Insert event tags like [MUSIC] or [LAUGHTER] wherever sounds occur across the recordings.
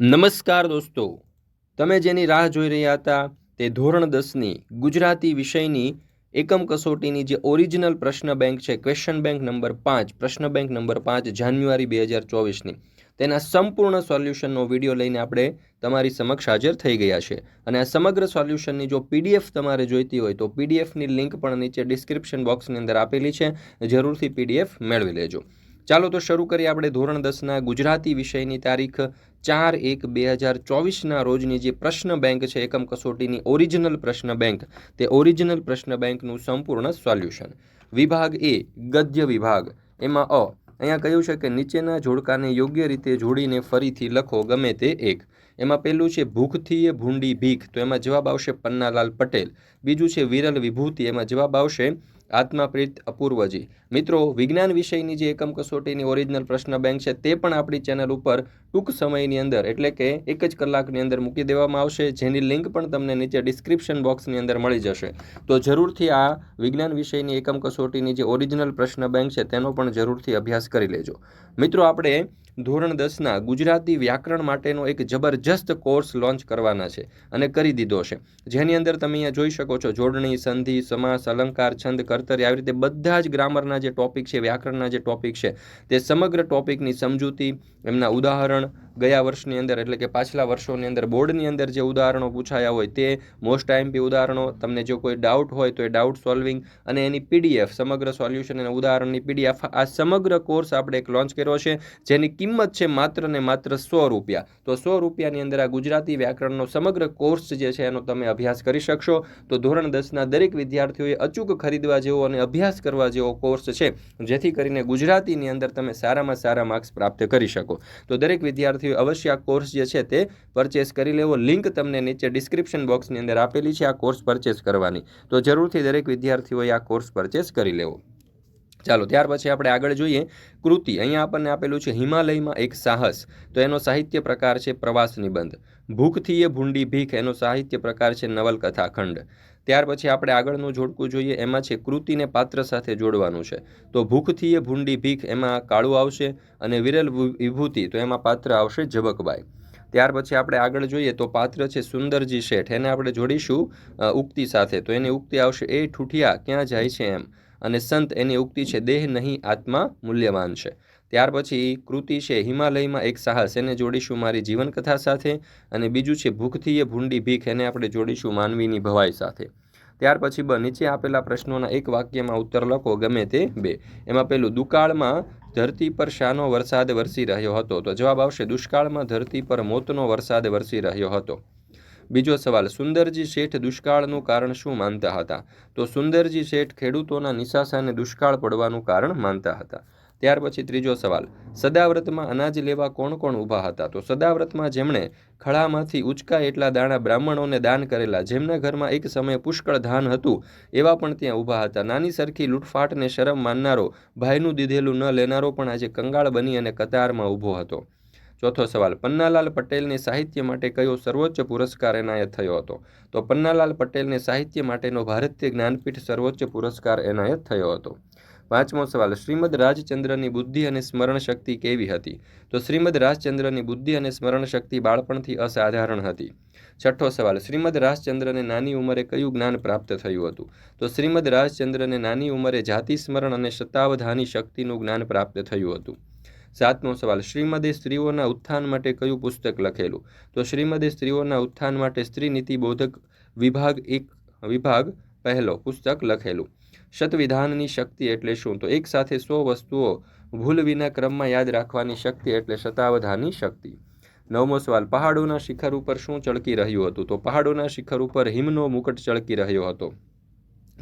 નમસ્કાર દોસ્તો. તમે જેની રાહ જોઈ રહ્યા હતા તે ધોરણ દસની ગુજરાતી વિષયની એકમ કસોટીની જે ઓરિજિનલ પ્રશ્ન બેંક છે ક્વેશ્ચન બેંક નંબર પાંચ, પ્રશ્ન બેંક નંબર પાંચ જાન્યુઆરી બે હજાર ચોવીસની. તેના સંપૂર્ણ સોલ્યુશનનો વીડિયો લઈને આપણે તમારી સમક્ષ હાજર થઈ ગયા છે. અને આ સમગ્ર સોલ્યુશનની જો પીડીએફ તમારે જોઈતી હોય તો પીડીએફની લિંક પણ નીચે ડિસ્ક્રિપ્શન બોક્સની અંદર આપેલી છે. જરૂરથી પીડીએફ મેળવી લેજો. ચાલો તો શરૂ કરીએ આપણે ધોરણ દસના ગુજરાતી વિષયની તારીખ ચાર એક બે હજાર ચોવીસના રોજની જે પ્રશ્ન બેંક છે, એકમ કસોટીની ઓરિજિનલ પ્રશ્ન બેંક, તે ઓરિજિનલ પ્રશ્ન બેંકનું સંપૂર્ણ સોલ્યુશન. વિભાગ એ, ગદ્ય વિભાગ. એમાં અ, અહીંયા કહ્યું છે કે નીચેના જોડકાને યોગ્ય રીતે જોડીને ફરીથી લખો ગમે તે એક. એમાં પહેલું છે ભૂખથી એ ભૂંડી ભીખ, તો એમાં જવાબ આવશે પન્નાલાલ પટેલ. બીજું છે વિરલ વિભૂતિ, એમાં જવાબ આવશે આત્માપ્રીત અપૂર્વજી. મિત્રો, વિજ્ઞાન વિષયની જે એકમ કસોટીની ઓરિજિનલ પ્રશ્ન બેંક છે તે પણ આપણી ચેનલ ઉપર ટૂંક સમયની અંદર, એટલે કે એક જ કલાકની અંદર મૂકી દેવામાં આવશે. જેની લિંક પણ તમને નીચે ડિસ્ક્રિપ્શન બોક્સની અંદર મળી જશે. તો જરૂરથી આ વિજ્ઞાન વિષયની એકમ કસોટીની જે ઓરિજિનલ પ્રશ્ન બેંક છે તેનો પણ જરૂરથી અભ્યાસ કરી લેજો. મિત્રો, આપણે ધોરણ દસના ગુજરાતી વ્યાકરણ માટેનો એક જબરજસ્ત કોર્સ લોન્ચ કરવાના છે અને કરી દીધો છે. જેની અંદર તમે અહીંયા જોઈ શકો છો, જોડણી, સંધિ, સમાસ, અલંકાર, છંદ, કર્તરી આવી રીતે બધા જ ગ્રામરના જે ટોપિક છે, વ્યાકરણના જે ટોપિક છે, તે સમગ્ર ટોપિકની સમજૂતી, એમના ઉદાહરણ ગયા વર્ષની અંદર એટલે કે પાછલા વર્ષોની અંદર બોર્ડની અંદર જે ઉદાહરણો પૂછાયા હોય તે મોસ્ટ આઈએમપી ઉદાહરણો, તમને જો કોઈ ડાઉટ હોય તો એ ડાઉટ સોલ્વિંગ અને એની પીડીએફ સમગ્ર સોલ્યુશન અને ઉદાહરણની પીડીએફ આ સમગ્ર કોર્સ આપણે એક લોન્ચ કર્યો છે, જેની કિંમત છે માત્ર ને માત્ર સો રૂપિયા. તો સો રૂપિયાની અંદર આ ગુજરાતી વ્યાકરણનો સમગ્ર કોર્સ જે છે એનો તમે અભ્યાસ કરી શકશો. તો ધોરણ દસના દરેક વિદ્યાર્થીઓએ અચૂક ખરીદવા જેવો અને અભ્યાસ કરવા જેવો કોર્સ છે, જેથી કરીને ગુજરાતીની અંદર તમે સારામાં સારા માર્ક્સ પ્રાપ્ત કરી શકો. તો દરેક વિદ્યાર્થીઓ અવશ્ય આ કોર્સ જે છે તે પરચેસ કરી લેવો. લિંક તમને નીચે ડિસ્ક્રિપ્શન બોક્સની અંદર આપેલી છે આ કોર્સ પરચેસ કરવાની. તો જરૂરથી દરેક વિદ્યાર્થીઓએ આ કોર્સ પરચેસ કરી લેવો. ચાલો, ત્યાર પછી આપણે આગળ જોઈએ. કૃતિ, અહીંયા આપણને આપેલું છે, હિમાલયમાં એક સાહસ. તો એનો સાહિત્ય પ્રકાર છે, પ્રવાસ નિબંધ. ભૂખથી એ ભૂંડી ભીખ, એનો સાહિત્ય પ્રકાર છે, નવલકથા ખંડ. ત્યાર પછી આપણે આગળનું જોડકું જોઈએ, એમાં છે, કૃતિને પાત્ર સાથે જોડવાનું છે. તો ભૂખથી એ ભૂંડી ભીખ, એમાં કાળું આવશે અને વિરલ વિભૂતિ, તો એમાં પાત્ર આવશે જબકબાઈ ત્યાર પછી આપણે આગળ જોઈએ, તો પાત્ર છે, સુંદરજી શેઠ. એને આપણે જોડીશું ઉક્તિ સાથે. તો એની ઉક્તિ આવશે, એ ઠૂઠિયા, ક્યાં જાય છે એમ? અને સંત એની ઉક્તિ છે, દેહ નહીં, આત્મા મૂલ્યવાન છે. ત્યાર પછી કૃતિ છે, હિમાલયમાં એક સાહસ, એને જોડીશું મારી જીવનકથા સાથે અને બીજું છે, ભૂખથી એ ભૂંડી ભીખ, એને આપણે જોડીશું માનવીની ભવાઈ સાથે. ત્યાર પછી બ, નીચે આપેલા પ્રશ્નોના એક વાક્યમાં ઉત્તર લખો, ગમે તે બે. એમાં પેલું, દુકાળમાં ધરતી પર શાનો વરસાદ વરસી રહ્યો હતો. તો જવાબ આવશે, દુષ્કાળમાં ધરતી પર મોતનો વરસાદ વરસી રહ્યો હતો. બીજો સવાલ, સુંદરજી શેઠ દુષ્કાળનું કારણ શું માનતા હતા? તો સુંદરજી શેઠ ખેડૂતોના નિશાસાને દુષ્કાળ પડવાનું કારણ માનતા હતા. ત્યાર પછી ત્રીજો સવાલ, સદાવ્રતમાં અનાજ લેવા કોણ કોણ ઊભા હતા? તો સદાવ્રતમાં જેમણે ખળામાંથી ઉચકા એટલા દાણા બ્રાહ્મણોને દાન કરેલા, જેમના ઘરમાં એક સમયે પુષ્કળ ધાન હતું, એવા પણ ત્યાં ઊભા હતા. નાની સરખી લૂંટફાટને શરમ માનનારો, ભાઈનું દીધેલું ન લેનારો પણ આજે કંગાળ બની અને કતારમાં ઊભો હતો. ચોથો સવાલ, પન્નાલાલ પટેલને સાહિત્ય માટે કયો સર્વોચ્ચ પુરસ્કાર એનાયત થયો હતો? તો પન્નાલાલ પટેલને સાહિત્ય માટેનો ભારતીય જ્ઞાનપીઠ સર્વોચ્ચ પુરસ્કાર એનાયત થયો હતો. પાંચમો સવાલ, શ્રીમદ રાજચંદ્રની બુદ્ધિ અને સ્મરણ શક્તિ કેવી હતી? તો શ્રીમદ રાજચંદ્રની બુદ્ધિ અને સ્મરણ શક્તિ બાળપણથી અસાધારણ હતી. છઠ્ઠો સવાલ, શ્રીમદ રાજચંદ્રને નાની ઉંમરે કયું જ્ઞાન પ્રાપ્ત થયું હતું? તો શ્રીમદ રાજચંદ્રને નાની ઉંમરે જાતિ સ્મરણ અને શતાવધાની શક્તિનું જ્ઞાન પ્રાપ્ત થયું હતું. સાતમો સવાલ, શ્રીમદે સ્ત્રીઓના ઉત્થાન માટે કયું પુસ્તક લખેલું? તો શ્રીમદે સ્ત્રીઓના ઉત્થાન માટે સ્ત્રી નીતિ બોધક વિભાગ એક, વિભાગ પહેલો પુસ્તક લખેલું. શતવિધાનની શક્તિ એટલે શું? તો એક સાથે સો વસ્તુઓ ભૂલ વિના ક્રમમાં યાદ રાખવાની શક્તિ એટલે શતાવધાની શક્તિ. નવમો સવાલ, પહાડોના શિખર ઉપર શું ચળકી રહ્યું હતું? તો પહાડોના શિખર ઉપર હિમનો મુકટ ચળકી રહ્યો હતો.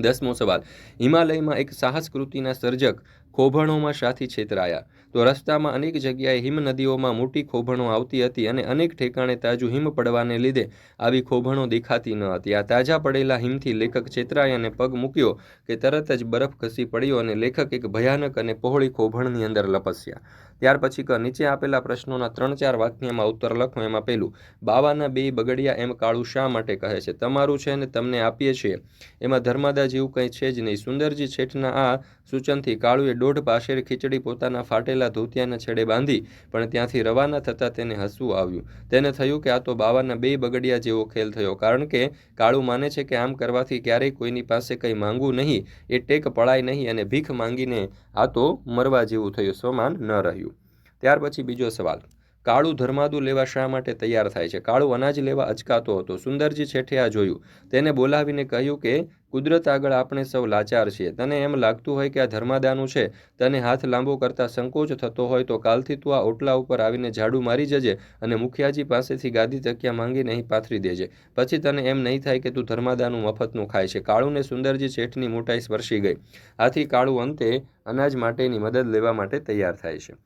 દસમો સવાલ, હિમાલયમાં એક સાહસ કૃતિના સર્જક ખોભણોમાં સાથી છેતરાયા. તો રસ્તામાં અનેક જગ્યાએ હિમ નદીઓમાં મોટી ખોભણો આવતી હતી અને અનેક ઠેકાણે તાજું હિમ પડવાને લીધે આવી ખોભણો દેખાતી ન હતી. આ તાજા પડેલા હિમથી લેખક છેતરાય અને પગ મૂક્યો કે તરત જ બરફ ખસી પડ્યો અને લેખક એક ભયાનક અને પહોળી ખોભણની અંદર લપસ્યા. ત્યાર પછી ક નીચે આપેલા પ્રશ્નોના ત્રણ ચાર વાક્યમાં ઉત્તર લખો. એમાં પહેલું બાવાના બે બગડિયા એમ કાળું શા માટે કહે છે? તમારું છે ને તમને આપીએ છીએ. એમાં ધર્માદા જેવું કંઈ છે જ નહીં. સુંદરજી શેઠના આ સૂચનથી કાળુએ દોઢ પાશેર ખીચડી પોતાના ફાટેલા ધોતિયાના છેડે બાંધી, પણ ત્યાંથી રવાના થતાં તેને હસવું આવ્યું. તેને થયું કે આ તો બાવાના બે બગડિયા જેવો ખેલ થયો, કારણ કે કાળુ માને છે કે આમ કરવાથી ક્યારેય કોઈની પાસે કંઈ માંગવું નહીં, એ ટેક પડાય નહીં અને ભીખ માંગીને આ તો મરવા જેવું થયું સમાન ન રહ્યું. ત્યાર પછી બીજો સવાલ. કાળુ ધર્માદુ લેવા શા માટે તૈયાર થાય છે? કાળું અનાજ લેવા અચકાતો હતો. સુંદરજી છેઠે આ જોયું. તેને બોલાવીને કહ્યું કે, કુદરત આગળ આપણે સૌ લાચાર છીએ. તને એમ લાગતું હોય કે આ ધર્માદાનું છે. તને હાથ લાંબો કરતા સંકોચ થતો હોય તો કાલથી તું આ ઓટલા ઉપર આવીને ઝાડુ મારી જજે અને મુખિયાજી પાસેથી ગાદી તકિયા માંગીને અહીં પાથરી દેજે. પછી તને એમ નહીં થાય કે તું ધર્માદાનું મફતનું ખાય છે. કાળુને સુંદરજી છેઠની મોટાઈ સ્પર્શી ગઈ. આથી કાળું અંતે અનાજ માટેની મદદ લેવા માટે તૈયાર થાય છે.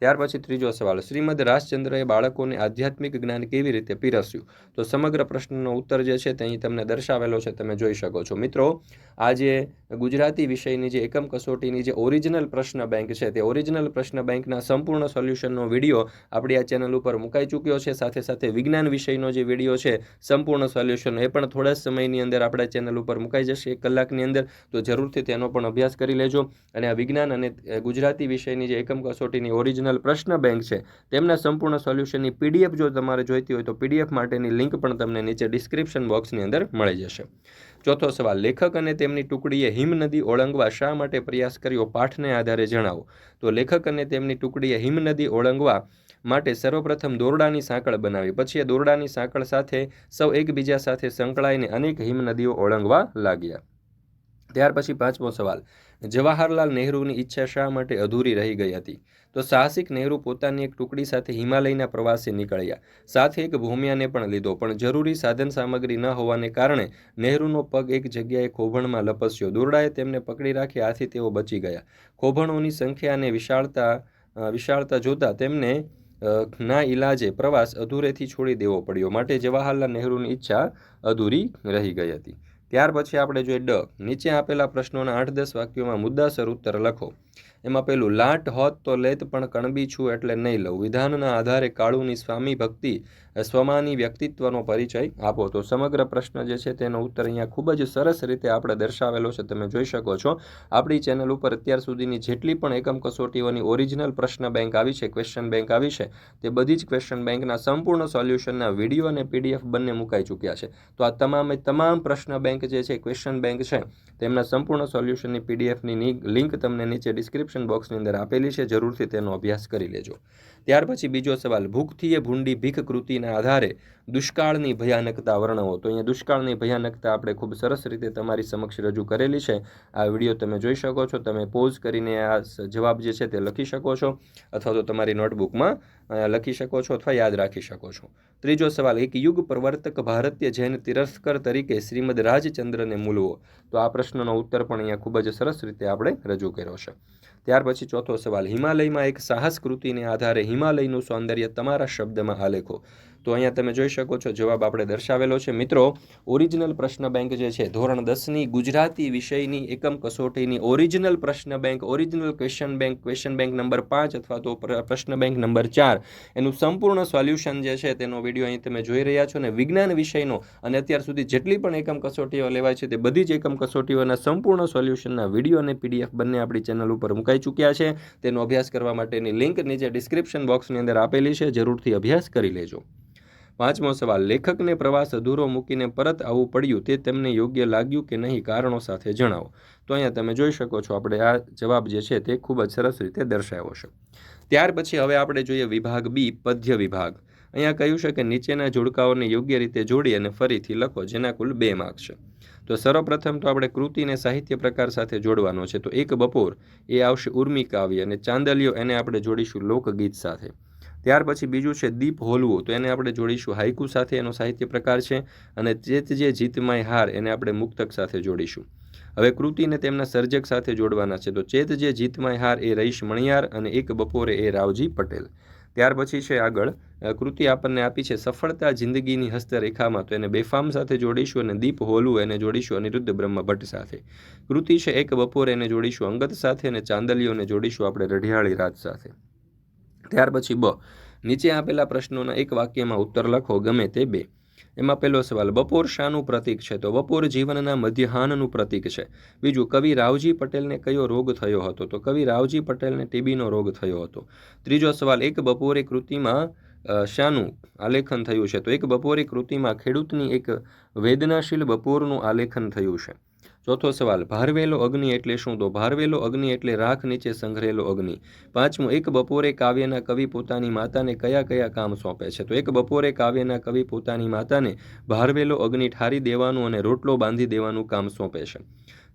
ત્યાર પછી ત્રીજો સવાલ, શ્રીમદ રાજચંદ્રએ બાળકોને આધ્યાત્મિક જ્ઞાન કેવી રીતે પીરસ્યું? તો સમગ્ર પ્રશ્નનો ઉત્તર જે છે તે અહીં તમને દર્શાવેલો છે, તમે જોઈ શકો છો. મિત્રો, આજે ગુજરાતી વિષયની જે એકમ કસોટીની જે ઓરિજિનલ પ્રશ્ન બેંક છે, તે ઓરિજિનલ પ્રશ્ન બેંકના સંપૂર્ણ સોલ્યુશનનો વીડિયો આપણી આ ચેનલ ઉપર મુકાઈ ચૂક્યો છે. સાથે સાથે વિજ્ઞાન વિષયનો જે વીડિયો છે, સંપૂર્ણ સોલ્યુશન એ પણ થોડા સમયની અંદર આપણા ચેનલ ઉપર મુકાઈ જશે, એક કલાકની અંદર. તો જરૂરથી તેનો પણ અભ્યાસ કરી લેજો. અને આ વિજ્ઞાન અને ગુજરાતી વિષયની જે એકમ કસોટીની ઓરિજિનલ પ્રશ્ન બેંક છે. તેમના સંપૂર્ણ સોલ્યુશનની પીડીએફ જો તમારે જોઈતી હોય તો પીડીએફ માટેની લિંક પણ તમને નીચે ડિસ્ક્રિપ્શન બોક્સની અંદર મળી જશે. ચોથો સવાલ, લેખક અને તેમની ટુકડીએ હિમનદી ઓળંગવા શા માટે પ્રયાસ કર્યો પાઠને આધારે જણાવો. તો લેખક અને તેમની ટુકડીએ હિમનદી ઓળંગવા માટે સર્વપ્રથમ દોરડાની સાંકળ બનાવી. પછી એ દોરડાની સાંકળ સાથે સૌ એકબીજા સાથે સંકળાઈને અનેક હિમનદીઓ ઓળંગવા લાગ્યા. ત્યાર પછી પાંચમો સવાલ જવાહરલાલ નહેરુની ઈચ્છા શા માટે અધૂરી રહી ગઈ હતી? તો સાહસિક નહેરુ પોતાની એક ટુકડી સાથે હિમાલયના પ્રવાસે નીકળ્યા. સાથે એક ભૂમિયાને પણ લીધો, પણ જરૂરી સાધન સામગ્રી ન હોવાને કારણે નહેરુનો પગ એક જગ્યાએ ખોભણમાં લપસ્યો. દોરડાએ તેમને પકડી રાખી આથી તેઓ બચી ગયા. ખોભણોની સંખ્યા અને વિશાળતા વિશાળતા જોતા તેમને ના ઇલાજે પ્રવાસ અધૂરેથી છોડી દેવો પડ્યો. માટે જવાહરલાલ નહેરુની ઈચ્છા અધૂરી રહી ગઈ હતી. ત્યાર પછી આપણે જોઈએ ડ. નીચે આપેલા પ્રશ્નોના આઠ દસ વાક્યોમાં મુદ્દાસર ઉત્તર લખો. એમાં પેલું લાટ, હોત તો લેત પણ કણબી છું એટલે નહીં લઉં. વિધાનના આધારે કાળુની સ્વામી ભક્તિ સ્વમાની વ્યક્તિત્વનો પરિચય આપો. તો સમગ્ર પ્રશ્ન જે છે તેનો ઉત્તર અહીંયા ખૂબ જ સરસ રીતે આપણે દર્શાવેલો છે. તમે જોઈ શકો છો. આપણી ચેનલ ઉપર અત્યાર સુધીની જેટલી પણ એકમ કસોટીઓની ઓરિજિનલ પ્રશ્ન બેંક આવી છે ક્વેશ્ચન બેંક આવી છે, તે બધી જ ક્વેશ્ચન બેંકના સંપૂર્ણ સોલ્યુશનના વીડિયો અને પીડીએફ બંને મુકાઈ ચૂક્યા છે. તો આ તમામે તમામ પ્રશ્ન બેંક જે છે ક્વેશ્ચન બેંક છે. તેમના સંપૂર્ણ સોલ્યુશનની પીડીએફની લિંક તમને નીચે ડિસ્ક્રિપ્શન બોક્સની અંદર આપેલી છે, જરૂરથી તેનો અભ્યાસ કરી લેજો. ત્યાર પછી બીજો સવાલ ભૂખથીએ ભૂંડી ભીખ કૃતિના આધારે દુષ્કાળની ભયાનકતા વર્ણવો. તો અહીંયા દુષ્કાળની ભયાનકતા આપણે ખૂબ સરસ રીતે તમારી સમક્ષ રજૂ કરેલી છે. આ વીડિયો તમે જોઈ શકો છો. તમે પોઝ કરીને આ જવાબ જે છે તે લખી શકો છો અથવા તો તમારી નોટબુકમાં લખી શકો છો અથવા યાદ રાખી શકો છો. ત્રીજો સવાલ, એક યુગ પ્રવર્તક ભારતીય જૈન તિરસ્કર તરીકે શ્રીમદ રાજચંદ્રને મૂલવો? તો આ પ્રશ્નનો ઉત્તર પણ અહીંયા ખૂબ જ સરસ રીતે આપણે રજૂ કર્યો છે. ત્યાર પછી ચોથો સવાલ હિમાલયમાં એક સાહસ કૃતિને આધારે હિમાલયનું સૌંદર્ય તમારા શબ્દમાં આલેખો તો અહીંયા તમે જોઈ શકો છો, જવાબ આપણે દર્શાવેલો છે. મિત્રો ઓરિજિનલ પ્રશ્ન બેંક જે છે, ધોરણ દસની ગુજરાતી વિષયની એકમ કસોટીની ઓરિજિનલ પ્રશ્ન bank original question bank question bank number પાંચ અથવા તો પ્રશ્ન બેંક નંબર ચાર. એનું સંપૂર્ણ સોલ્યુશન જે છે, તેનો વીડિયો અહીં તમે જોઈ રહ્યા છો અને વિજ્ઞાન વિષયનો. અને અત્યાર સુધી જેટલી પણ એકમ કસોટીઓ લેવાય છે, તે બધી જ એકમ કસોટીઓના સંપૂર્ણ સોલ્યુશનના વીડિયો અને પીડીએફ બંને આપણી ચેનલ ઉપર મુકાઈ ચૂક્યા છે. તેનો અભ્યાસ કરવા માટેની લિંક નીચે ડિસ્ક્રિપ્શન બોક્સની અંદર આપેલી છે, જરૂરથી અભ્યાસ કરી લેજો. પાંચમો સવાલ, લેખકને પ્રવાસ અધૂરો મૂકીને પરત આવવું પડ્યું તે તેમને યોગ્ય લાગ્યું કે નહીં, કારણો સાથે જણાવો. તો અહીંયા તમે જોઈ શકો છો, આપણે આ જવાબ જે છે તે ખૂબ જ સરસ રીતે દર્શાવ્યો છે. ત્યાર પછી હવે આપણે જોઈએ વિભાગ બી, પદ્ય વિભાગ. અહીંયા કહ્યું છે કે નીચેના જોડકાઓને યોગ્ય રીતે જોડી અને ફરીથી લખો, જેના કુલ બે માર્ક છે. તો સર્વપ્રથમ તો આપણે કૃતિને સાહિત્ય પ્રકાર સાથે જોડવાનો છે. તો એક બપોર, એ આવશે ઉર્મી કાવ્ય અને ચાંદલિયો, એને આપણે જોડીશું લોકગીત સાથે. ત્યાર પછી બીજું છે દીપ હોલવું. તો એને આપણે જોડીશું. હાઈકુ સાથે એનો સાહિત્ય પ્રકાર છે અને ચેત જે જીતમાય હાર એને આપણે મુક્તક સાથે જોડીશું. હવે કૃતિને તેમના સર્જક સાથે જોડવાના છે. તો ચેત જે જીતમાય હાર એ રહીશ મણિયાર અને એક બપોરે એ રાવજી પટેલ. ત્યાર પછી છે આગળ કૃતિ આપણને આપી છે સફળતા જિંદગીની હસ્તરેખામાં. તો એને બેફામ સાથે જોડીશું અને દીપ હોલું એને જોડીશું અનિરુદ્ધ બ્રહ્મ ભટ્ટ સાથે. કૃતિ છે એક બપોરે એને જોડીશું. અંગત સાથે અને ચાંદલીઓને જોડીશું આપણે રઢિયાળી રાત સાથે. ત્યાર પછી બ. નીચે આપેલા પ્રશ્નોના એક વાક્યમાં ઉત્તર લખો, ગમે તે બે. એમાં પહેલો સવાલ, બપોર શાનું પ્રતીક છે? તો બપોર જીવનના મધ્યાહનનું પ્રતીક છે. બીજું, કવિ રાવજી પટેલને કયો રોગ થયો હતો? તો કવિ રાવજી પટેલને ટીબીનો રોગ થયો હતો. ત્રીજો સવાલ, એક બપોરે કૃતિમાં શાનું આલેખન થયું છે? તો એક બપોરે કૃતિમાં ખેડૂતની એક વેદનાશીલ બપોરનું આલેખન થયું છે. ચોથો સવાલ, ભારવેલો અગ્નિ એટલે શું? તો ભારવેલો અગ્નિ એટલે રાખ નીચે સંઘરેલો અગ્નિ. પાંચમું, એક બપોરે કાવ્યના કવિ પોતાની માતાને કયા કયા કામ સોંપે છે? તો એક બપોરે કાવ્યના કવિ પોતાની માતાને ભારવેલો અગ્નિ ઠારી દેવાનું અને રોટલો બાંધી દેવાનું કામ સોંપે છે.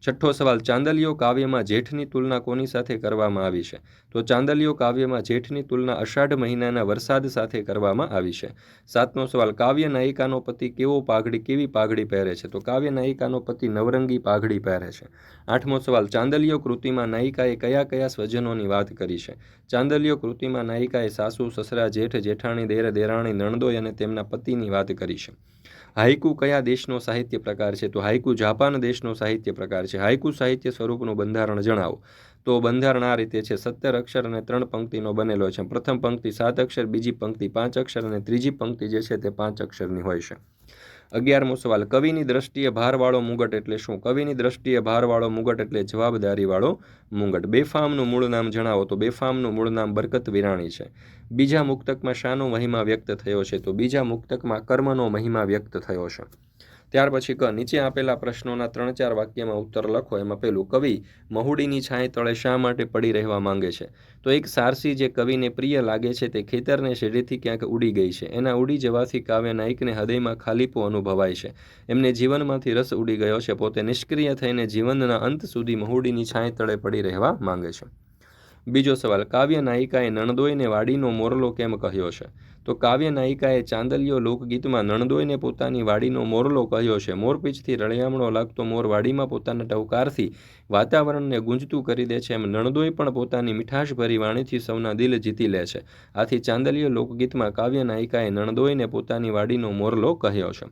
છઠ્ઠો સવાલ ચાંદલિયો કાવ્યમાં જેઠની તુલના કોની સાથે કરવામાં આવી છે? તો ચાંદલિયો કાવ્યમાં જેઠની તુલના અષાઢ મહિનાના વરસાદ સાથે કરવામાં આવી છે. સાતમો સવાલ, કાવ્ય નાયિકાનો પતિ કેવો પાઘડી, કેવી પાઘડી પહેરે છે? તો કાવ્ય નાયિકાનો પતિ નવરંગી પાઘડી પહેરે છે. આઠમો સવાલ ચાંદલિયો કૃતિમાં નાયિકાએ કયા કયા સ્વજનોની વાત કરી છે? ચાંદલિયો કૃતિમાં નાયિકાએ સાસુ, સસરા, જેઠ, જેઠાણી, દેર, દેરાણી નણદોય અને તેમના પતિની વાત કરી છે. હાઇકુ કયા દેશનો સાહિત્ય પ્રકાર છે? તો હાઇકુ જાપાન દેશનો સાહિત્ય પ્રકાર છે. હાઇકુ સાહિત્ય સ્વરૂપનું બંધારણ જણાવો. તો બંધારણ આ રીતે છે. સત્તર અક્ષર અને ત્રણ પંક્તિનો બનેલો છે. પ્રથમ પંક્તિ સાત અક્ષર, બીજી પંક્તિ પાંચ અક્ષર અને ત્રીજી પંક્તિ જે છે તે પાંચ અક્ષરની હોય છે. અગિયારમો સવાલ, કવિની દ્રષ્ટિએ ભારવાળો મુગટ એટલે શું? કવિની દ્રષ્ટિએ ભારવાળો મુગટ એટલે જવાબદારીવાળો મુગટ. બેફામનું મૂળ નામ જણાવો તો બેફામનું મૂળ નામ બરકત વિરાણી છે. બીજા મુક્તકમાં શાનો મહિમા વ્યક્ત થયો છે તો બીજા મુક્તકમાં કર્મનો મહિમા વ્યક્ત થયો છે. ત્યાર પછી ક, નીચે આપેલા પ્રશ્નોના ત્રણ ચાર વાક્યમાં ઉત્તર લખો. એમાં પેલું, કવિ, મહુડીની છાંય તળે શા માટે પડી રહેવા માંગે છે? તો એક સારસી જે કવિને પ્રિય લાગે છે તે ખેતરને શેઢેથી ક્યાંક ઉડી ગઈ છે. એના ઉડી જવાથી કાવ્ય નાયકને હૃદયમાં ખાલીપો અનુભવાય છે. એમને જીવનમાંથી રસ ઉડી ગયો છે. પોતે નિષ્ક્રિય થઈને જીવનના અંત સુધી મહુડીની છાંય તળે પડી રહેવા માંગે છે. બીજો સવાલ, કાવ્ય નાયિકાએ નણદોઈને વાડીનો મોરલો કેમ કહ્યો છે? તો કાવ્ય નાયિકાએ ચાંદલિયો લોકગીતમાં નણદોઈને પોતાની વાડીનો મોરલો કહ્યો છે. મોરપીંછથી રળિયામણો લાગતો મોર વાડીમાં પોતાના ટવકારથી વાતાવરણને ગુંજતું કરી દે છે. એમ નણદોઈ પણ પોતાની મીઠાશભરી વાણીથી સૌના દિલ જીતી લે છે. આથી ચાંદલિયો લોકગીતમાં કાવ્ય નાયિકાએ નણદોઈને પોતાની વાડીનો મોરલો કહ્યો છે.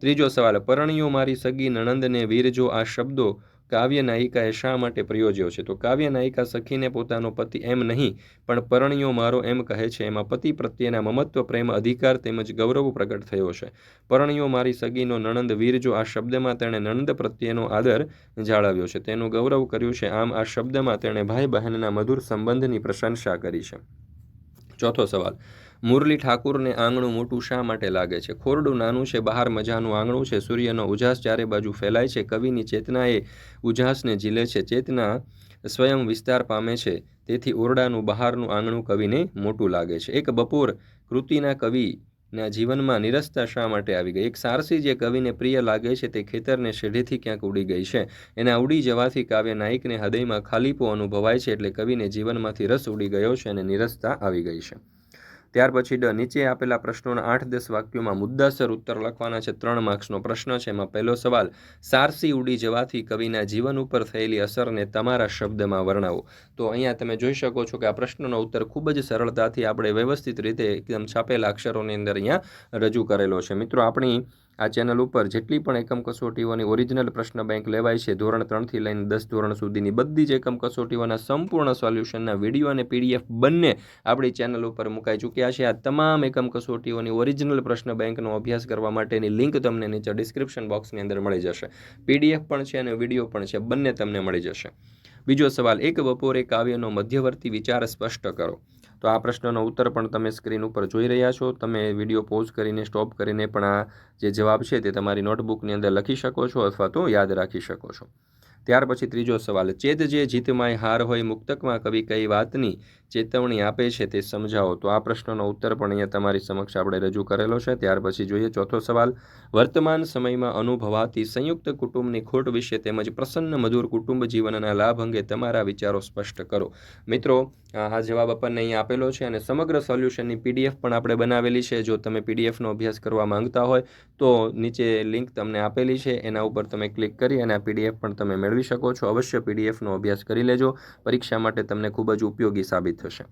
ત્રીજો સવાલ, પરણિયો મારી સગી નણંદને વીરજો આ શબ્દો કાવ્ય નાયિકાએ શા માટે પ્રયોજ્યો છે? તો કાવ્ય નાયિકા સખીને પોતાનો પતિ એમ નહીં, પણ પરણિયો મારો એમ કહે છે, એમાં પતિ પ્રત્યેના મમત્વ, પ્રેમ, અધિકાર તેમજ ગૌરવ પ્રગટ થયો છે. પરણિયો મારી સગીનો નણંદ વીરજો. આ શબ્દમાં તેણે નણંદ પ્રત્યેનો આદર જાળવ્યો છે. તેનું ગૌરવ કર્યું છે. આમ આ શબ્દમાં તેણે ભાઈ બહેનના મધુર સંબંધની પ્રશંસા કરી છે. ચોથો સવાલ. મુરલી ઠાકુરને આંગણું મોટું શા માટે લાગે છે? ખોરડું નાનું છે, બહાર મજાનું આંગણું છે, સૂર્યનો ઉજાસ ચારે બાજુ ફેલાય છે, કવિની ચેતનાએ ઉજાસને ઝીલે છે, ચેતના સ્વયં વિસ્તાર પામે છે, તેથી ઓરડાનું બહારનું આંગણું કવિને મોટું લાગે છે. એક બપોર કૃતિના કવિના જીવનમાં નિરસતા શા માટે આવી ગઈ? એક સારસી જે કવિને પ્રિય લાગે છે તે ખેતરને શેઢેથી ક્યાંક ઉડી ગઈ છે. એના ઉડી જવાથી કાવ્ય નાયકને હૃદયમાં ખાલીપો અનુભવાય છે, એટલે કવિને જીવનમાંથી રસ ઉડી ગયો છે અને નિરસતા આવી ગઈ છે. ત્યાર પછી ડ નીચે આપેલા પ્રશ્નોના આઠ દસ વાક્યોમાં મુદ્દાસર ઉત્તર લખવાના છે ત્રણ માર્ક્સનો પ્રશ્ન છે. એમાં પહેલો સવાલ, સારસી ઉડી જવાથી કવિના જીવન ઉપર થયેલી અસરને તમારા શબ્દમાં વર્ણવો. તો અહીંયા તમે જોઈ શકો છો કે આ પ્રશ્નનો ઉત્તર ખૂબ જ સરળતાથી આપણે વ્યવસ્થિત રીતે એકદમ છાપેલા અક્ષરોની અંદર અહીંયા રજૂ કરેલો છે. મિત્રો, આપણી આ ચેનલ ઉપર જેટલી પણ એકમ કસોટીઓની ઓરિજિનલ પ્રશ્ન બેંક લેવાય છે, ધોરણ ત્રણથી લઈને દસ ધોરણ સુધીની બધી જ એકમ કસોટીઓના સંપૂર્ણ સોલ્યુશનના વીડિયો અને પીડીએફ બંને આપણી ચેનલ ઉપર મુકાઈ ચૂક્યા છે. આ તમામ એકમ કસોટીઓની ઓરિજિનલ પ્રશ્ન બેંકનો અભ્યાસ કરવા માટેની લિંક તમને નીચે ડિસ્ક્રિપ્શન બોક્સની અંદર મળી જશે. પીડીએફ પણ છે અને વીડિયો પણ છે, બંને તમને મળી જશે. બીજો સવાલ, એક બપોરે કાવ્યનો મધ્યવર્તી વિચાર સ્પષ્ટ કરો. તો આ પ્રશ્નનો ઉત્તર પણ તમે સ્ક્રીન ઉપર જોઈ રહ્યા છો. તમે વીડિયો પોઝ કરીને, સ્ટોપ કરીને પણ આ જે જવાબ છે તે તમારી નોટબુકની અંદર લખી શકો છો અથવા તો યાદ રાખી શકો છો. ત્યાર પછી ત્રીજો સવાલ ચેત જે જીતમાય હાર હોય મુક્તકમાં કવિ કઈ વાતની? ચેતવણી આપે છે તે સમજાવો. તો આ પ્રશ્નનો ઉત્તર પણ અહીંયા તમારી સમક્ષ આપણે રજૂ કરેલો છે. ત્યાર પછી જોઈએ ચોથો સવાલ. વર્તમાન સમયમાં અનુભવાતી સંયુક્ત કુટુંબની ખોટ વિશે તેમજ પ્રસન્ન મધુર કુટુંબ જીવનના લાભ અંગે તમારા વિચારો સ્પષ્ટ કરો. મિત્રો, આ જવાબ આપણને અહીંયા આપેલો છે અને સમગ્ર સોલ્યુશનની પીડીએફ પણ આપણે બનાવેલી છે. જો તમે પીડીએફનો અભ્યાસ કરવા માંગતા હોય તો નીચે લિંક તમને આપેલી છે. એના ઉપર તમે ક્લિક કરી અને આ પીડીએફ પણ તમે મેળવી શકો છો. અવશ્ય પીડીએફનો અભ્યાસ કરી લેજો. પરીક્ષા માટે તમને ખૂબ જ ઉપયોગી સાબિત થશે.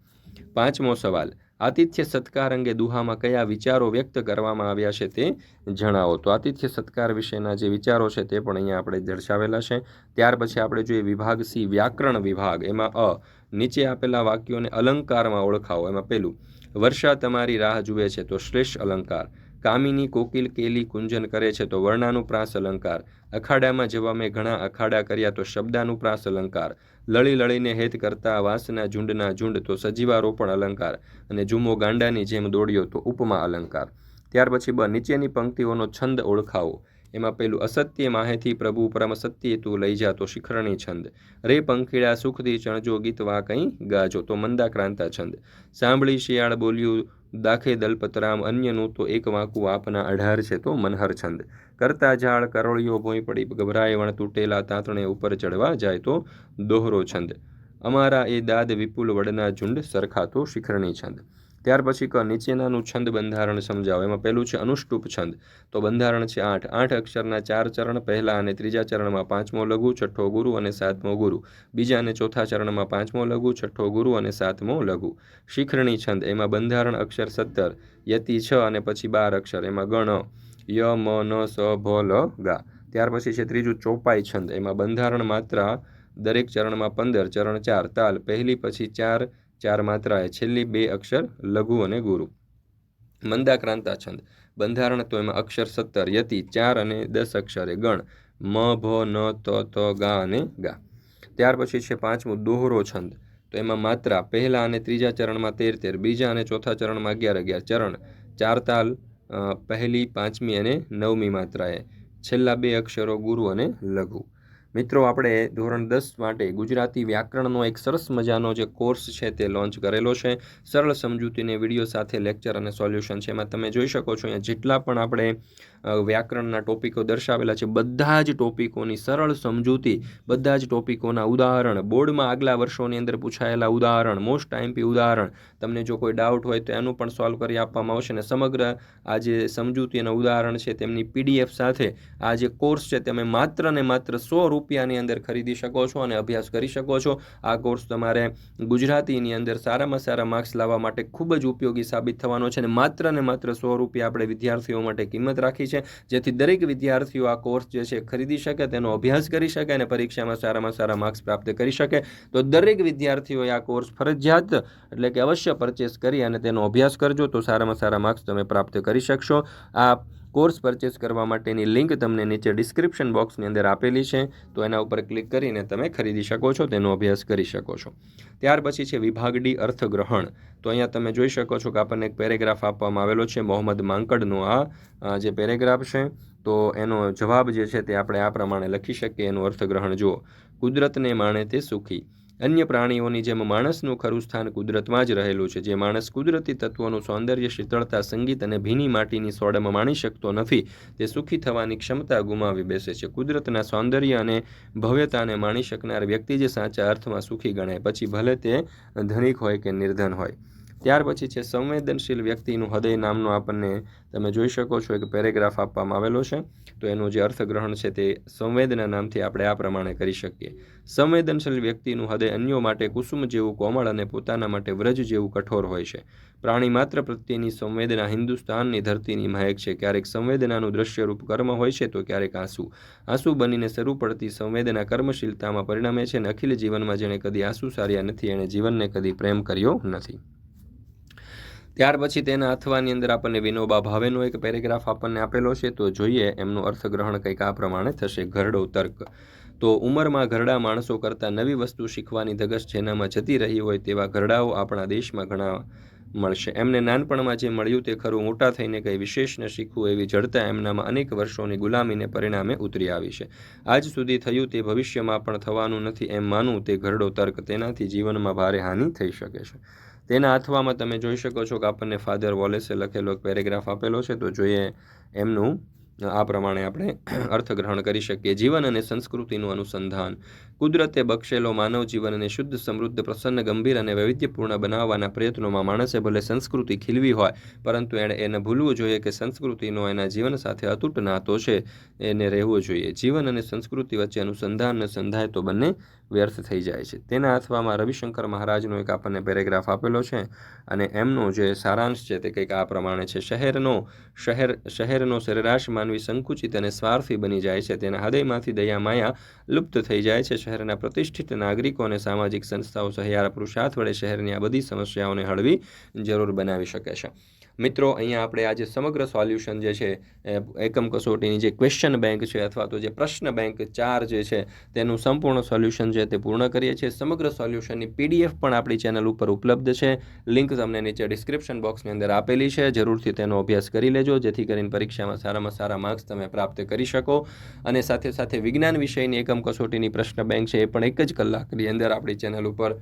પાંચમો સવાલ, આતિથ્ય સત્કાર અંગે દુહામાં કયા વિચારો વ્યક્ત કરવામાં આવ્યા છે તે જણાવો. તો આતિથ્ય સત્કાર વિશેના જે વિચારો છે તે પણ અહીંયા આપણે દર્શાવેલા છે. ત્યાર પછી આપણે જોઈએ વિભાગ સી, વ્યાકરણ વિભાગ. એમાં અ, નીચે આપેલા વાક્યોને અલંકારમાં ઓળખાવો. એમાં પહેલું વર્ષા તમારી રાહ જુએ છે તો શ્રેષ્ઠ અલંકાર. કામિની, કોકિલ, કેલી કુંજન કરે છે તો વર્ણાનુપ્રાસ અલંકાર. અખાડામાં જવા મેં ઘણા અખાડા કર્યા તો શબ્દાનુપ્રાસ અલંકાર. લળી લળીને હેત કરતા વાસના ઝુંડના ઝુંડ તો સજીવારોપણ અલંકાર અને જુમો ગાંડાની જેમ દોડ્યો તો ઉપમા અલંકાર. ત્યાર પછી બ નીચેની પંક્તિઓનો છંદ ઓળખાવો. એમાં પેલું અસત્ય માહેથી પ્રભુ પરમ સત્ય તું લઈ જા તો શિખરણી છંદ. રે પંખીડા સુખથી ચણજો ગીત વા કંઈ ગાજો તો મંદાક્રાંતા છંદ. સાંભળી શિયાળ બોલ્યું દાખે દલપતરામ અન્યનું તો એક વાંકું આપના અઢાર છે તો મનહર છંદ. કરતા ઝાડ કરોળીઓ ભોંય પડી ગભરાય વણ તૂટેલા તાંતણે ઉપર ચડવા જાય તો દોહરો છંદ. અમારા એ દાદ વિપુલ વડના ઝુંડ સરખાતો શિખરણી છંદ. ત્યાર પછી ક નીચેનાનું છંદ બંધારણ સમજાવો. એમાં પહેલું છે અનુષ્ટુપ છંદ. તો બંધારણ છે આઠ. આઠ અક્ષરના ચાર ચરણ, પહેલા અને ત્રીજા ચરણમાં પાંચમો લઘુ, છઠ્ઠો ગુરુ અને સાતમો ગુરુ. બીજા અને ચોથા ચરણમાં પાંચમો લઘુ, છઠ્ઠો ગુરુ અને સાતમો લઘુ. શિખરણી છંદ. એમાં બંધારણ અક્ષર સત્તર, યતિ છ અને પછી બાર અક્ષર. એમાં ગણ, ય, મ, ન, સ, ભ, લ, ગા. ત્યાર પછી છે ત્રીજું ચોપાઈ છંદ. એમાં બંધારણ માત્રા દરેક ચરણમાં પંદર, ચરણ ચાર, તાલ. પહેલી પછી ચાર ચાર માત્રાએ છેલ્લી બે અક્ષર લઘુ અને ગુરુ. મંદાક્રાંતા છંદ. બંધારણ તો એમાં અક્ષર સત્તર, યતિ, ચાર અને દસ અક્ષરે ગણ. મ, ભ, ન, ત ત, ગા અને ગા. ત્યાર પછી છે પાંચમું દોહરો છંદ. તો એમાં માત્રા પહેલા અને ત્રીજા ચરણમાં તેર તેર. બીજા અને ચોથા ચરણમાં અગિયાર અગિયાર ચરણ. ચાર તાલ પહેલી, પાંચમી અને નવમી માત્રાએ. છેલ્લા બે અક્ષરો ગુરુ અને લઘુ. મિત્રો, આપણે ધોરણ દસ માટે ગુજરાતી વ્યાકરણનો એક સરસ મજાનો જે કોર્સ છે તે લોન્ચ કરેલો છે. સરળ સમજૂતીને વીડિયો સાથે લેક્ચર અને સોલ્યુશન છે એમાં તમે જોઈ શકો છો, અહીંયા જેટલા પણ આપણે વ્યાકરણના ટોપિકો દર્શાવેલા છે. બધા જ ટોપિકોની સરળ સમજૂતી, બધા જ ટોપિકોના ઉદાહરણ, બોર્ડમાં આગલા વર્ષોની અંદર પૂછાયેલા ઉદાહરણ મોસ્ટ ટાઈમપી ઉદાહરણ, તમને જો કોઈ ડાઉટ હોય તો એનું પણ સોલ્વ કરી આપવામાં આવશે અને સમગ્ર આ જે સમજૂતી અને ઉદાહરણ છે તેમની પીડીએફ સાથે આ જે કોર્સ છે તમે માત્ર ને માત્ર સો રૂપિયાની અંદર ખરીદી શકો છો અને અભ્યાસ કરી શકો છો. આ કોર્સ તમારે ગુજરાતીની અંદર સારામાં સારા માર્ક્સ લાવવા માટે ખૂબ જ ઉપયોગી સાબિત થવાનો છે અને માત્ર ને માત્ર સો રૂપિયા આપણે વિદ્યાર્થીઓ માટે કિંમત રાખી છે, જેથી દરેક વિદ્યાર્થીઓ આ કોર્સ જે છે ખરીદી શકે, તેનો અભ્યાસ કરી શકે અને પરીક્ષામાં સારામાં સારા માર્ક્સ પ્રાપ્ત કરી શકે. તો દરેક વિદ્યાર્થીઓએ આ કોર્સ ફરજિયાત એટલે કે અવશ્ય પરચેસ કરી અને તેનો અભ્યાસ કરજો, તો સારામાં સારા માર્ક્સ તમે પ્રાપ્ત કરી શકશો. આ કોર્સ પરચેસ કરવા માટેની લિંક તમને નીચે ડિસ્ક્રિપ્શન બોક્સની અંદર આપેલી છે. તો એના ઉપર ક્લિક કરીને તમે ખરીદી શકો છો, તેનો અભ્યાસ કરી શકો છો. ત્યાર પછી છે વિભાગ ડી, અર્થગ્રહણ. તો અહીંયા તમે જોઈ શકો છો કે આપણને એક પેરેગ્રાફ આપવામાં આવેલો છે, મોહમ્મદ માંકડનો આ જે પેરેગ્રાફ છે. તો એનો જવાબ જે છે તે આપણે આ પ્રમાણે લખી શકીએ, એનું અર્થગ્રહણ જુઓ. કુદરતને માણે તે સુખી. અન્ય પ્રાણીઓની જેમ માણસનું ખરું સ્થાન કુદરતમાં જ રહેલું છે. જે માણસ કુદરતી તત્વોનું સૌંદર્ય, શીતળતા, સંગીત અને ભીની માટીની સોડમાં માણી શકતો નથી, તે સુખી થવાની ક્ષમતા ગુમાવી બેસે છે. કુદરતના સૌંદર્ય અને ભવ્યતાને માણી શકનાર વ્યક્તિ જે સાચા અર્થમાં સુખી ગણાય, પછી ભલે તે ધનિક હોય કે નિર્ધન હોય. ત્યાર પછી છે, સંવેદનશીલ વ્યક્તિનું હૃદય નામનો આપણને તમે જોઈ શકો છો, એક પેરેગ્રાફ આપવામાં આવેલો છે. તો એનું જે અર્થગ્રહણ છે તે સંવેદના નામથી આપણે આ પ્રમાણે કરી શકીએ. સંવેદનશીલ વ્યક્તિનું હૃદય અન્યો માટે કુસુમ જેવું કોમળ અને પોતાના માટે વ્રજ જેવું કઠોર હોય છે. પ્રાણી માત્ર પ્રત્યેની સંવેદના હિન્દુસ્તાનની ધરતીની મહેક છે. ક્યારેક સંવેદનાનું દ્રશ્યરૂપ કર્મ હોય છે તો ક્યારેક આંસુ. આંસુ બનીને શરૂ પડતી સંવેદના કર્મશીલતામાં પરિણમે છે અને અખિલ જીવનમાં જેણે કદી આંસુ સાર્યા નથી, એણે જીવનને કદી પ્રેમ કર્યો નથી. ત્યાર પછી તેના અથવાની અંદર આપણને વિનોબા ભાવેનો એક પેરેગ્રાફ આપણને આપેલો છે, તો જોઈએ એમનું અર્થગ્રહણ કંઈક આ પ્રમાણે થશે, ઘરડો તર્ક. તો ઉંમરમાં ઘરડા માણસો કરતાં નવી વસ્તુ શીખવાની ધગશ જેનામાં જતી રહી હોય તેવા ઘરડાઓ આપણા દેશમાં ઘણા મળશે. એમને નાનપણમાં જે મળ્યું તે ખરું, મોટા થઈને કંઈ વિશેષ ન શીખવું એવી જડતા એમનામાં અનેક વર્ષોની ગુલામીને પરિણામે ઉતરી આવી છે. આજ સુધી થયું તે ભવિષ્યમાં પણ થવાનું નથી એમ માનવું તે ઘરડો તર્ક તેનાથી જીવનમાં ભારે હાનિ થઈ શકે છે. તેના અથવામાં તમે જોઈ શકો છો કે આપણને ફાધર વોલેસે લખેલો એક પેરેગ્રાફ આપેલો છે. તો જોઈએ એમનું, આ પ્રમાણે આપણે [CLEARS THROAT] અર્થગ્રહણ કરી શકીએ. જીવન અને સંસ્કૃતિનું અનુસંધાન. કુદરતે બક્ષેલો માનવ જીવનને શુદ્ધ, સમૃદ્ધ, પ્રસન્ન, ગંભીર અને વૈવિધ્યપૂર્ણ બનાવવાના પ્રયત્નોમાં માણસે ભલે સંસ્કૃતિ ખીલવી હોય, પરંતુ એણે એને ભૂલવું જોઈએ કે સંસ્કૃતિનો એના જીવન સાથે અતૂટ નાતો છે. એને રહેવો જોઈએ. જીવન અને સંસ્કૃતિ વચ્ચે અનુસંધાન અને સંધાય તો બંને વ્યર્થ થઈ જાય છે. તેના અથવામાં રવિશંકર મહારાજનો એક આપણને પેરેગ્રાફ આપેલો છે અને એમનો જે સારાંશ છે તે કંઈક આ પ્રમાણે છે. શહેરનો, શહેર, શહેરનો સરેરાશ માનવી સંકુચિત અને સ્વાર્થી બની જાય છે. તેના હૃદયમાંથી દયા માયા લુપ્ત થઈ જાય છે. શહેરના પ્રતિષ્ઠિત નાગરિકો અને સામાજિક સંસ્થાઓ સહિયારા પુરુષાર્થ વડે શહેરની આ બધી સમસ્યાઓને હળવી જરૂર બનાવી શકે છે. મિત્રો, અહીંયા આપણે આજે સમગ્ર સોલ્યુશન જે છે એકમ કસોટીની જે ક્વેશ્ચન બેંક છે અથવા તો જે પ્રશ્ન બેંક ચાર જે છે, તેનું સંપૂર્ણ સોલ્યુશન છે તે પૂર્ણ કરીએ છીએ. સમગ્ર સોલ્યુશનની પીડીએફ પણ આપણી ચેનલ ઉપર ઉપલબ્ધ છે. લિંક તમને નીચે ડિસ્ક્રિપ્શન બોક્સની અંદર આપેલી છે. જરૂરથી તેનો અભ્યાસ કરી લેજો, જેથી કરીને પરીક્ષામાં સારામાં સારા માર્ક્સ તમે પ્રાપ્ત કરી શકો. અને સાથે સાથે વિજ્ઞાન વિષયની એકમ કસોટીની પ્રશ્ન બેંક છે, એ પણ એક જ કલાકની અંદર આપણી ચેનલ ઉપર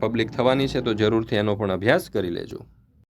પબ્લિક થવાની છે, તો જરૂરથી એનો પણ અભ્યાસ કરી લેજો.